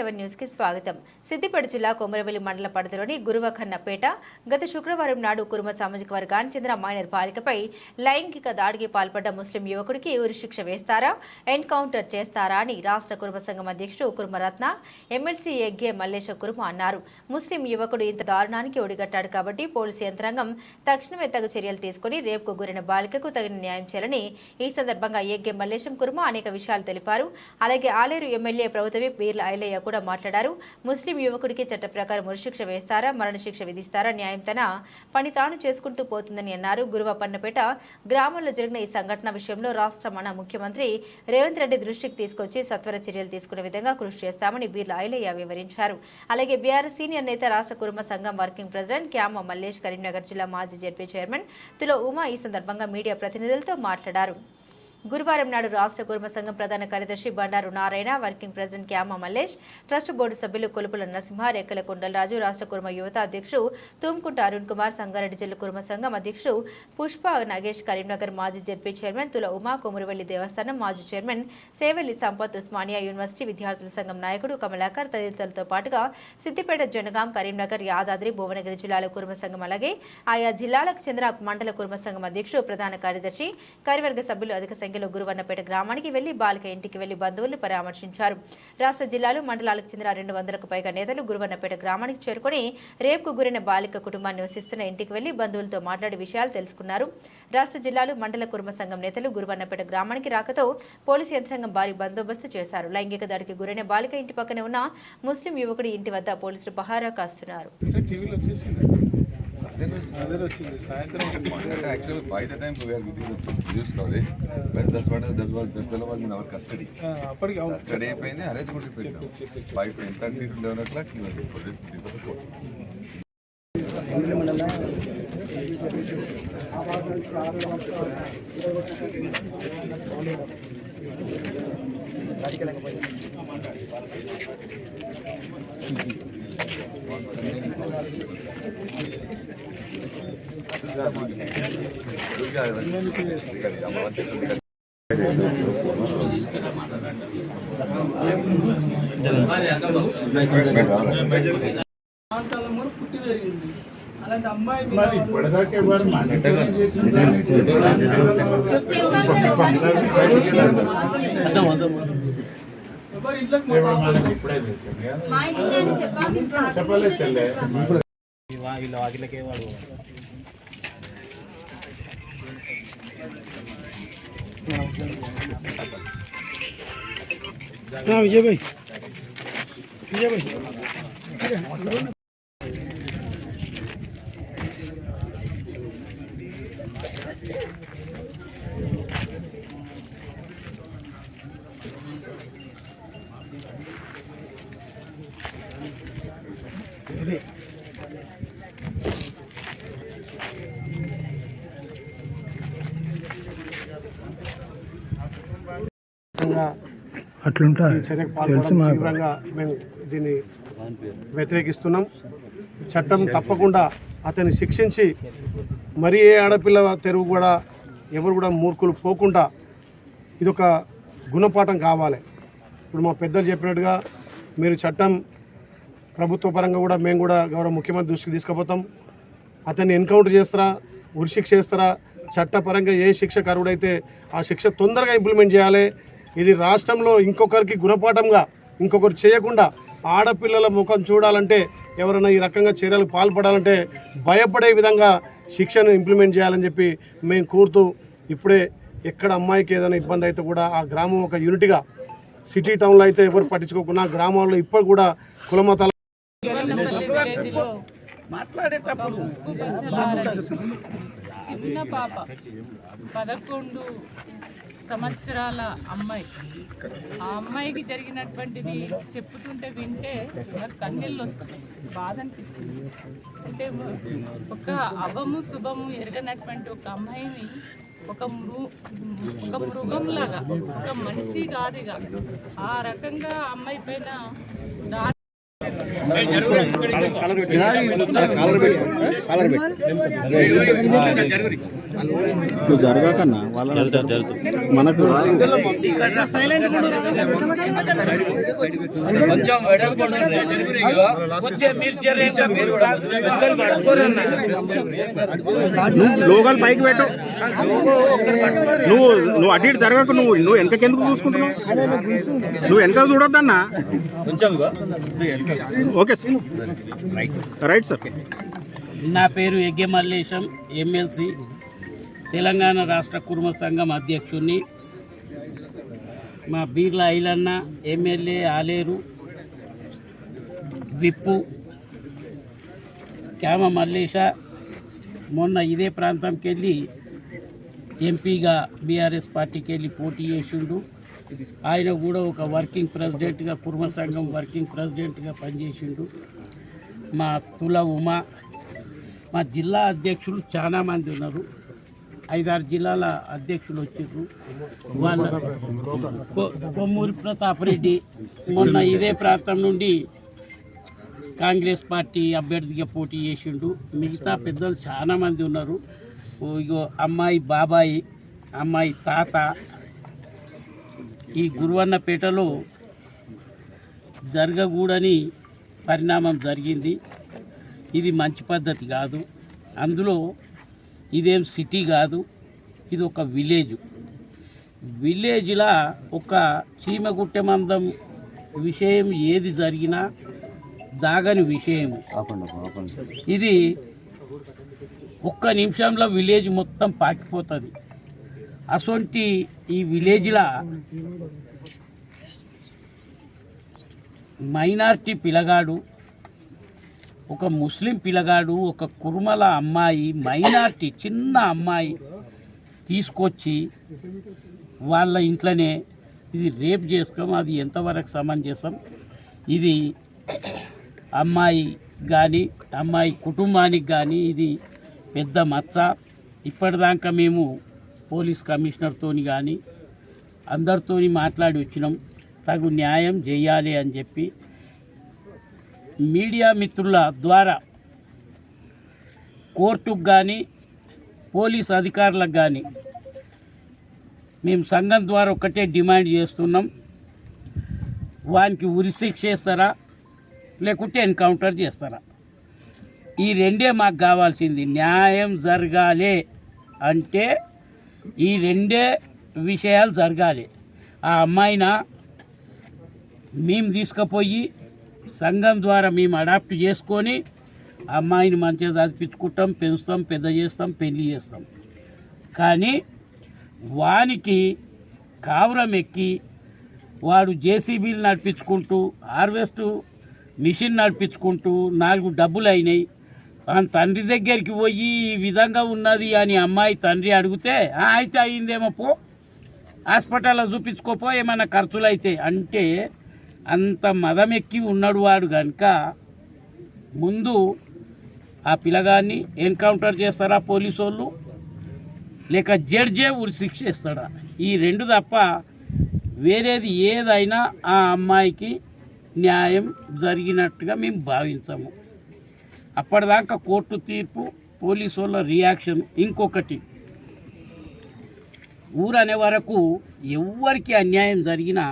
Seven న్యూస్కి స్వాగతం. సిద్దిపేట జిల్లా కొమరవెల్లి మండల పరిధిలోని గురువఖన్నపేట గత శుక్రవారం నాడు కురుమ సామాజిక వర్గానికి చెందిన మైనర్ బాలికపై లైంగిక దాడికి పాల్పడ్డ ముస్లిం యువకుడికి ఉరిశిక్ష వేస్తారా? ఎన్కౌంటర్ చేస్తారా అని రాష్ట్ర కురుమ సంఘం అధ్యక్షుడు కురుమరత్న ఎమ్మెల్సీ ఎగ్గే మల్లేశ కురుమ అన్నారు. ముస్లిం యువకుడు ఇంత దారుణానికి ఒడిగట్టాడు కాబట్టి పోలీసు యంత్రాంగం తక్షణమే తగు చర్యలు తీసుకుని రేపుకు గురైన బాలికకు తగిన న్యాయం చేయాలని ఈ సందర్భంగా ఎగ్గే మల్లేశం కురుమ అనేక విషయాలు తెలిపారు. అలాగే ఆలేరు ఎమ్మెల్యే ప్రభుత్వమే బీర్ల ఐలయ్య కూడా మాట్లాడారు. ముస్లిం యువకుడికి చట్ట ప్రకారం ఉరిశిక్ష వేస్తారా మరణశిక్ష విధిస్తారా న్యాయం తన పని తాను చేసుకుంటూ పోతుందని అన్నారు. గురువపన్నపేట గ్రామంలో జరిగిన ఈ సంఘటన విషయంలో రాష్ట్ర మన ముఖ్యమంత్రి రేవంత్ రెడ్డి దృష్టికి తీసుకొచ్చి సత్వర చర్యలు తీసుకునే విధంగా కృషి చేస్తామని బీర్ల ఐలయ్య వివరించారు. అలాగే బీఆర్ఎస్ సీనియర్ నేత రాష్ట్ర కుటుంబ సంఘం వర్కింగ్ ప్రెసిడెంట్ క్యామ మల్లేష్ కరీంనగర్ జిల్లా మాజీ జడ్పీ చైర్మన్ తులో ఉమా ఈ సందర్భంగా మీడియా ప్రతినిధులతో మాట్లాడారు. గురువారం నాడు రాష్ట్ర కుర్మ సంఘం ప్రధాన కార్యదర్శి Bandaru Narayana working president Kyama Mallesh trust board సభ్యులు కొలుపుల నరసింహ రెక్కల కొండలరాజు రాష్ట్ర కుర్మ యువత అధ్యక్షుడు తుమ్కుంట అరుణ్ కుమార్ సంగారెడ్డి జిల్లా కుర్మ సంఘం అధ్యక్షుడు పుష్ప నాగేష్ కరీంనగర్ మాజీ జడ్పీ చైర్మన్ తుల ఉమా కొమురువెల్లి దేవస్థానం మాజీ చైర్మన్ సేవెల్లి సంపత్ ఉస్మానియా యూనివర్సిటీ విద్యార్థుల సంఘం నాయకుడు కమలాకర్ తదితరులతో పాటుగా సిద్దిపేట జనగాం కరీంనగర్ యాదాద్రి భువనగిరి జిల్లాల కుర్మ సంఘం అలాగే ఆయా జిల్లాలకు చెందిన మండల కుర్మ సంఘం అధ్యక్షుడు ప్రధాన కార్యదర్శి కార్యవర్గ సభ్యులు అధిక సంఖ్యలో గురువన్నపేట గ్రామానికి వెళ్ళి బాలిక ఇంటికి వెళ్ళి బంధువుల్ని పరామర్శించారు. రాష్ట్ర జిల్లాలు మండలాలకు చెందిన రెండు వందలకు పైగా నేతలు గురువన్నపేట గ్రామానికి చేరుకొని రేపుకు గురైన బాలిక కుటుంబాన్ని నివసిస్తున్న ఇంటికి వెళ్ళి బంధువులతో మాట్లాడి విషయాలు తెలుసుకున్నారు. రాష్ట్ర జిల్లాలు మండల కుర్మ సంఘం నేతలు గురువన్నపేట గ్రామానికి రాకతో పోలీసు యంత్రాంగం భారీ బందోబస్తు చేశారు. లైంగిక దాడికి గురైన బాలిక ఇంటి పక్కనే ఉన్న ముస్లిం యువకుడి ఇంటి వద్ద పోలీసులు పహారా కాస్తున్నారు. Actually, by the time we are getting the news coverage, when that's what that was that fellow was in our custody. ఆ, అప్పటికి అవును Custody అయిపోయింది అరెస్ట్ కూడా అయిపోయింది ఫైవ్ ఎంత eleven o'clock before court ప్రాంతాల్లో పుట్టి పెరిగింది అలాంటి అమ్మాయి మీద మరి ఇప్పటిదాకా ఎవరు మానిటరింగ్ చేసిన ఎవరి ఇళ్ళకి మా ఎవరు పాప మనకి ఇప్పుడే తెలిసింది అట్లుంటా తీవ్రంగా మేము దీన్ని వ్యతిరేకిస్తున్నాం. చట్టం తప్పకుండా అతన్ని శిక్షించి మరీ ఏ ఆడపిల్ల తెరువు కూడా ఎవరు కూడా మూర్ఖులు పోకుండా ఇదొక గుణపాఠం కావాలి. ఇప్పుడు మా పెద్దలు చెప్పినట్టుగా మీరు చట్టం ప్రభుత్వ పరంగా కూడా మేము కూడా గౌరవ ముఖ్యమంత్రి దృష్టికి తీసుకుపోతాం. అతన్ని ఎన్కౌంటర్ చేస్తారా? ఉరిశిక్ష చేస్తారా? చట్టపరంగా ఏ శిక్ష కరువుడైతే ఆ శిక్ష తొందరగా ఇంప్లిమెంట్ చేయాలి? ఇది రాష్ట్రంలో ఇంకొకరికి గుణపాఠంగా ఇంకొకరు చేయకుండా ఆడపిల్లల ముఖం చూడాలంటే ఎవరైనా ఈ రకంగా చర్యలకు పాల్పడాలంటే భయపడే విధంగా శిక్షను ఇంప్లిమెంట్ చేయాలని చెప్పి మేము కోరుతూ ఇప్పుడే ఎక్కడ అమ్మాయికి ఏదైనా ఇబ్బంది అయితే కూడా ఆ గ్రామం ఒక యూనిట్గా సిటీ టౌన్లో అయితే ఎవరు పట్టించుకోకుండా గ్రామాల్లో ఇప్పుడు కూడా కులమతాల మాట్లాడేటప్పుడు చిన్న పాప పదకొండు సంవత్సరాల అమ్మాయి. ఆ అమ్మాయికి జరిగినటువంటిది చెప్పుతుంటే వింటే నాకు కన్నీళ్ళు వస్తుంది బాధ అనిపించింది అంటే ఒక అభము శుభము ఎరగనటువంటి ఒక అమ్మాయిని ఒక మృ ఒక మృగంలాగా ఒక మనిషి కాదుగా ఆ రకంగా అమ్మాయి పైన దాడి నువ్వు జరగకన్నా వాళ్ళ మనకు నువ్వు లోగల్ పైకి పెట్టు. నువ్వు నువ్వు అటు ఇటు జరగకు నువ్వు నువ్వు వెనకకెందుకు చూసుకుంటున్నావు? నువ్వు వెనక చూడొద్దన్నా. కొంచెం ఓకే రైట్ సార్. నా పేరు యజ్ఞ మల్లేశం ఎమ్మెల్సీ తెలంగాణ రాష్ట్ర కుర్మ సంఘం అధ్యక్షుడిని మా బీర్ల ఐలన్న ఎమ్మెల్యే ఆలేరు విప్పు క్యామ మల్లేశ. మొన్న ఇదే ప్రాంతంకి వెళ్ళి ఎంపీగా బీఆర్ఎస్ పార్టీకి వెళ్ళి పోటీ చేసిండు. ఆయన కూడా ఒక వర్కింగ్ ప్రెసిడెంట్గా కుర్మ సంఘం వర్కింగ్ ప్రెసిడెంట్గా పనిచేసిండు. మా తుల ఉమా మా జిల్లా అధ్యక్షులు చాలా మంది ఉన్నారు. ఐదారు జిల్లాల అధ్యక్షులు వచ్చారు వాళ్ళ కొమ్మూరి ప్రతాప్ రెడ్డి మొన్న ఇదే ప్రాంతం నుండి కాంగ్రెస్ పార్టీ అభ్యర్థిగా పోటీ చేసిండు. మిగతా పెద్దలు చాలామంది ఉన్నారు. ఇగో అమ్మాయి బాబాయి అమ్మాయి తాత ఈ గురువన్నపేటలో జరగకూడని పరిణామం జరిగింది. ఇది మంచి పద్ధతి కాదు. అందులో ఇదేం సిటీ కాదు ఇది ఒక విలేజ్. విలేజ్లా ఒక చీమగుట్టె మందం విషయం ఏది జరిగినా దాగని విషయం ఇది ఒక్క నిమిషంలో విలేజ్ మొత్తం పాకిపోతుంది. అసొంటి ఈ విలేజ్ల మైనార్టీ పిల్లగాడు ఒక ముస్లిం పిల్లగాడు ఒక కుర్మల అమ్మాయి మైనార్టీ చిన్న అమ్మాయి తీసుకొచ్చి వాళ్ళ ఇంట్లోనే ఇది రేప్ చేసుకోం అది ఎంతవరకు సమంజసం? ఇది అమ్మాయి కానీ అమ్మాయి కుటుంబానికి కానీ ఇది పెద్ద మచ్చ. ఇప్పటిదాకా మేము పోలీస్ కమిషనర్తోని కానీ అందరితోని మాట్లాడి వచ్చినాం. తగు న్యాయం చేయాలి అని చెప్పి మీడియా మిత్రుల ద్వారా కోర్టుకు కానీ పోలీస్ అధికారులకు కానీ మేము సంఘం ద్వారా ఒక్కటే డిమాండ్ చేస్తున్నాం. వానికి ఉరిశిక్ష చేస్తారా లేకుంటే ఎన్కౌంటర్ చేస్తారా? ఈ రెండే మాకు కావాల్సింది. న్యాయం జరగాలి అంటే ఈ రెండే విషయాలు జరగాలి. ఆ అమ్మాయిన మేము తీసుకుపోయి సంఘం ద్వారా మేము అడాప్ట్ చేసుకొని అమ్మాయిని మంచిగా చదివించుకుంటాం పెంచుతాం పెద్ద చేస్తాం పెళ్ళి చేస్తాం. కానీ వానికి కావురం ఎక్కి వాడు జేసీబీలు నడిపించుకుంటూ హార్వెస్ట్ మిషన్ నడిపించుకుంటూ నాలుగు డబ్బులు అయినాయి. తండ్రి దగ్గరికి పోయి ఈ విధంగా ఉన్నది అని అమ్మాయి తండ్రి అడిగితే అయితే అయిందేమో పో. హాస్పిటల్లో చూపించుకోపో ఏమైనా ఖర్చులు అయితే అంటే అంత మదం ఎక్కి ఉన్నాడు వాడు కనుక ముందు ఆ పిల్లగాన్ని ఎన్కౌంటర్ చేస్తారా పోలీసు వాళ్ళు లేక జడ్జే ఊరి శిక్ష ఇస్తాడా ఈ రెండు తప్ప వేరేది ఏదైనా ఆ అమ్మాయికి న్యాయం జరిగినట్టుగా మేము భావించము. అప్పటిదాకా కోర్టు తీర్పు పోలీసు వాళ్ళ రియాక్షన్ ఇంకొకటి. ఊరు అనే వరకు ఎవ్వరికి అన్యాయం జరిగినా